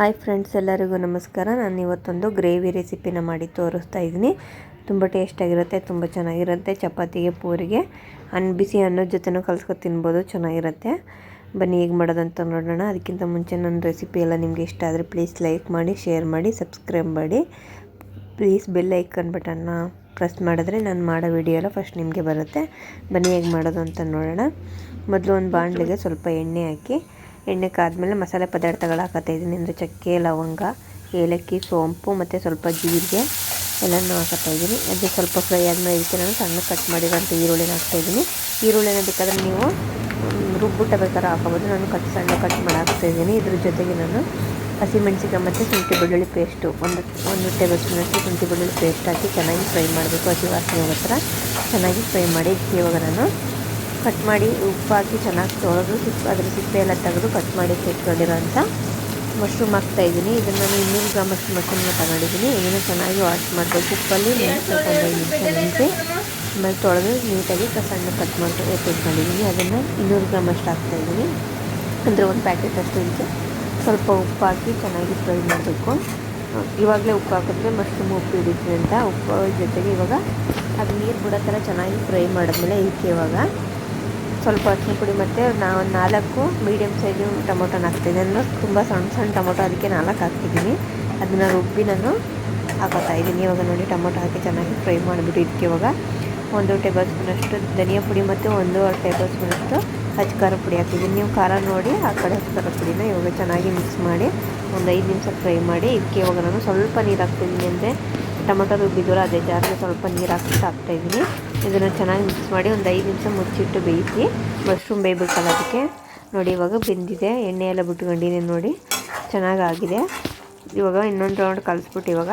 Hi friends, ಎಲ್ಲರಿಗೂ ನಮಸ್ಕಾರ. ನಾನು ಇವತ್ತೊಂದು ಗ್ರೇವಿ ರೆಸಿಪಿನ ಮಾಡಿ ತೋರಿಸ್ತಾ ಇದ್ದೀನಿ. ತುಂಬ ಟೇಸ್ಟಾಗಿರುತ್ತೆ ತುಂಬ ಚೆನ್ನಾಗಿರುತ್ತೆ. ಚಪಾತಿಗೆ, ಪೂರಿಗೆ ಅನ್ನ ಬಿಸಿ ಅನ್ನದ ಜೊತೆನೂ ಕಲ್ಸ್ಕೊ ತಿನ್ಬೋದು, ಚೆನ್ನಾಗಿರುತ್ತೆ. ಬನ್ನಿ, ಹೇಗೆ ಮಾಡೋದಂತ ನೋಡೋಣ. ಅದಕ್ಕಿಂತ ಮುಂಚೆ ನನ್ನ ರೆಸಿಪಿ ಎಲ್ಲ ನಿಮಗೆ ಇಷ್ಟ ಆದರೆ ಪ್ಲೀಸ್ ಲೈಕ್ ಮಾಡಿ ಶೇರ್ ಮಾಡಿ ಸಬ್ಸ್ಕ್ರೈಬ್ ಮಾಡಿ. ಪ್ಲೀಸ್ ಬೆಲ್ ಐಕನ್ ಬಟನ್ನ ಪ್ರೆಸ್ ಮಾಡಿದ್ರೆ ನಾನು ಮಾಡೋ ವಿಡಿಯೋ ಎಲ್ಲ ಫಸ್ಟ್ ನಿಮಗೆ ಬರುತ್ತೆ. ಬನ್ನಿ, ಹೇಗೆ ಮಾಡೋದು ಅಂತ ನೋಡೋಣ. ಮೊದಲು ಒಂದು ಬಾಣಲೆಗೆ ಸ್ವಲ್ಪ ಎಣ್ಣೆ ಹಾಕಿ ಎಣ್ಣೆ ಕಾದ್ಮೇಲೆ ಮಸಾಲೆ ಪದಾರ್ಥಗಳು ಹಾಕತ್ತಾ ಇದ್ದೀನಿ. ಅಂದರೆ ಚಕ್ಕೆ, ಲವಂಗ, ಏಲಕ್ಕಿ, ಸೋಂಪು ಮತ್ತು ಸ್ವಲ್ಪ ಜೀರಿಗೆ ಎಲ್ಲನೂ ಹಾಕತ್ತಾ ಇದ್ದೀನಿ. ಅದು ಸ್ವಲ್ಪ ಫ್ರೈ ಆದಮೇಲೆ ಇದಕ್ಕೆ ನಾನು ಸಣ್ಣ ಕಟ್ ಮಾಡಿರೋಂಥ ಈರುಳ್ಳಿನ ಹಾಕ್ತಾಯಿದ್ದೀನಿ ಈರುಳ್ಳಿನ ಬೇಕಾದ್ರೆ ನೀವು ರುಬ್ಬಿಟ್ಟ ಬೇಕಾದ್ರೆ ಹಾಕೋಬೋದು. ನಾನು ಕಟ್ ಸಣ್ಣ ಕಟ್ ಮಾಡಿ ಹಾಕ್ತಾಯಿದ್ದೀನಿ ಇದ್ರ ಜೊತೆಗೆ ನಾನು ಹಸಿಮೆಣಸಿಕಾಯಿ ಮತ್ತು ಶುಂಠಿ ಬೆಳ್ಳುಳ್ಳಿ ಪೇಸ್ಟು. ಒಂದು ಒಂದು ಟೇಬಲ್ ಸ್ಪೂನಷ್ಟು ಶುಂಠಿ ಬೆಳ್ಳುಳ್ಳಿ ಪೇಸ್ಟ್ ಹಾಕಿ ಚೆನ್ನಾಗಿ ಫ್ರೈ ಮಾಡಬೇಕು. ಹಸಿ ವಾಸನೆ ಥರ ಚೆನ್ನಾಗಿ ಫ್ರೈ ಮಾಡಿ ಇವಾಗ ನಾನು. ಕಟ್ ಮಾಡಿ ಉಪ್ಪು ಹಾಕಿ ಚೆನ್ನಾಗಿ ತೊಳೆದು ಸಿಪ್ಪೆ ಅದರ ಸಿಪ್ಪೆ ಎಲ್ಲ ತೆಗೆದು ಕಟ್ ಮಾಡಿ ತೆಗೆದುಕೊಂಡಿರೋಂಥ ಮಶ್ರೂಮ್ ಹಾಕ್ತಾಯಿದ್ದೀನಿ ಇದನ್ನು ನಾನು ಇನ್ನೂರು ಗ್ರಾಮ್ ಅಷ್ಟು ಮಶ್ರೂಮ್ನ ತಗೊಂಡಿದ್ದೀನಿ. ಇದನ್ನು ಚೆನ್ನಾಗಿ ವಾಶ್ ಮಾಡಬೇಕು. ಉಪ್ಪಲ್ಲಿ ಸ್ವಲ್ಪ ಒಂದು ನಿಮಿಷ ನಿಂತು ಆಮೇಲೆ ತೊಳೆದು ನೀಟಾಗಿ ಸಣ್ಣ ಕಟ್ ಮಾಡಿ ಎತ್ತಿಟ್ಕೊಂಡಿದ್ದೀನಿ ಅದನ್ನು ಇನ್ನೂರು ಗ್ರಾಮ್ ಅಷ್ಟು ಹಾಕ್ತಾಯಿದ್ದೀನಿ ಅಂದರೆ ಒಂದು ಪ್ಯಾಕೆಟ್ ಅಷ್ಟು ಸ್ವಲ್ಪ ಉಪ್ಪು ಹಾಕಿ ಚೆನ್ನಾಗಿ ಫ್ರೈ ಮಾಡಬೇಕು. ಇವಾಗಲೇ ಉಪ್ಪು ಹಾಕಿದ್ರೆ ಮಶ್ರೂಮ್ ಉಪ್ಪು ಹಿಡಿತೀನಿ ಅಂತ ಉಪ್ಪು ಜೊತೆಗೆ ಇವಾಗ ಅದು ನೀರು ಬಿಡೋ ಥರ ಚೆನ್ನಾಗಿ ಫ್ರೈ ಮಾಡಿದ್ಮೇಲೆ ಇದಕ್ಕೆ ಇವಾಗ. ಸ್ವಲ್ಪ ಅರಿಶಿನ ಪುಡಿ ಮತ್ತು ನಾ ಒಂದು ನಾಲ್ಕು ಮೀಡಿಯಮ್ ಸೈಜು ಟೊಮೊಟೊನ ಹಾಕ್ತೀನಿ. ನಾನು ತುಂಬ ಸಣ್ಣ ಸಣ್ಣ ಟೊಮೊಟೊ ಅದಕ್ಕೆ ನಾಲ್ಕು ಹಾಕ್ತಿದ್ದೀನಿ. ಅದನ್ನು ರುಬ್ಬಿ ನಾನು ಹಾಕೋತಾ ಇದ್ದೀನಿ. ಇವಾಗ ನೋಡಿ ಟೊಮೊಟೊ ಹಾಕಿ ಚೆನ್ನಾಗಿ ಫ್ರೈ ಮಾಡಿಬಿಟ್ಟು ಇದಕ್ಕೆ ಇವಾಗ ಒಂದು ಟೇಬಲ್ ಸ್ಪೂನಷ್ಟು ಧನಿಯಾ ಪುಡಿ ಮತ್ತು ಒಂದೂವರೆ ಟೇಬಲ್ ಸ್ಪೂನಷ್ಟು ಹಚ್ಚ ಖಾರ ಪುಡಿ ಹಾಕಿದ್ದೀನಿ ನೀವು ಖಾರ ನೋಡಿ ಆ ಕಡೆ ಹಚ್ಚ ಖಾರ ಪುಡಿನ ಇವಾಗ ಚೆನ್ನಾಗಿ ಮಿಕ್ಸ್ ಮಾಡಿ ಒಂದು ಐದು ನಿಮಿಷ ಫ್ರೈ ಮಾಡಿ ಇದಕ್ಕೆ ಇವಾಗ ನಾನು ಸ್ವಲ್ಪ ನೀರು ಹಾಕ್ತಿದ್ದೀನಿ. ಅಂದರೆ ಟೊಮೊಟೊ ರುಬ್ಬಿದ್ರು ಅದೇ ಜಾರಿಗೆ ಸ್ವಲ್ಪ ನೀರು ಹಾಕ್ಬಿಟ್ಟು ಹಾಕ್ತಾಯಿದ್ದೀನಿ ಇದನ್ನು ಚೆನ್ನಾಗಿ ಮಿಕ್ಸ್ ಮಾಡಿ ಒಂದು ಐದು ನಿಮಿಷ ಮುಚ್ಚಿಟ್ಟು ಬೇಯಿಸಿ ಮಶ್ರೂಮ್ ಬೇಯಬೇಕಲ್ಲ ಅದಕ್ಕೆ. ನೋಡಿ, ಇವಾಗ ಬೆಂದಿದೆ. ಎಣ್ಣೆ ಎಲ್ಲ ಬಿಟ್ಕೊಂಡಿದ್ದೀನಿ ನೋಡಿ. ಚೆನ್ನಾಗಾಗಿದೆ. ಇವಾಗ ಇನ್ನೊಂದು ರೌಂಡ್ ಕಲಿಸ್ಬಿಟ್ಟು ಇವಾಗ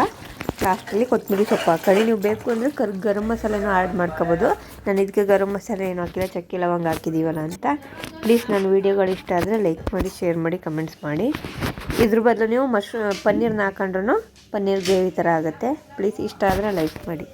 ಲಾಸ್ಟಲ್ಲಿ ಕೊತ್ತಂಬರಿ ಸೊಪ್ಪು ಹಾಕೊಳ್ಳಿ. ನೀವು ಬೇಕು ಅಂದರೆ ಕರ್, ಗರಂ ಮಸಾಲೆನೂ ಆ್ಯಡ್ ಮಾಡ್ಕೋಬೋದು. ನಾನು ಇದಕ್ಕೆ ಗರಂ ಮಸಾಲೆ ಏನು ಹಾಕಿಲ್ಲ, ಚಕ್ಕೆ ಲವಂಗ ಹಾಕಿದ್ದೀವಲ್ಲ ಅಂತ. ಪ್ಲೀಸ್ ನನ್ನ ವೀಡಿಯೋಗಳು ಇಷ್ಟ ಆದರೆ ಲೈಕ್ ಮಾಡಿ ಶೇರ್ ಮಾಡಿ ಕಮೆಂಟ್ಸ್ ಮಾಡಿ. ಇದ್ರ ಬದಲು ನೀವು ಮಶ್ರೂ ಪನ್ನೀರ್ನ ಹಾಕೊಂಡ್ರೂ ಪನ್ನೀರ್ ಗ್ರೇವಿ ಥರ ಆಗುತ್ತೆ. ಪ್ಲೀಸ್ ಇಷ್ಟ ಆದರೆ ಲೈಕ್ ಮಾಡಿ.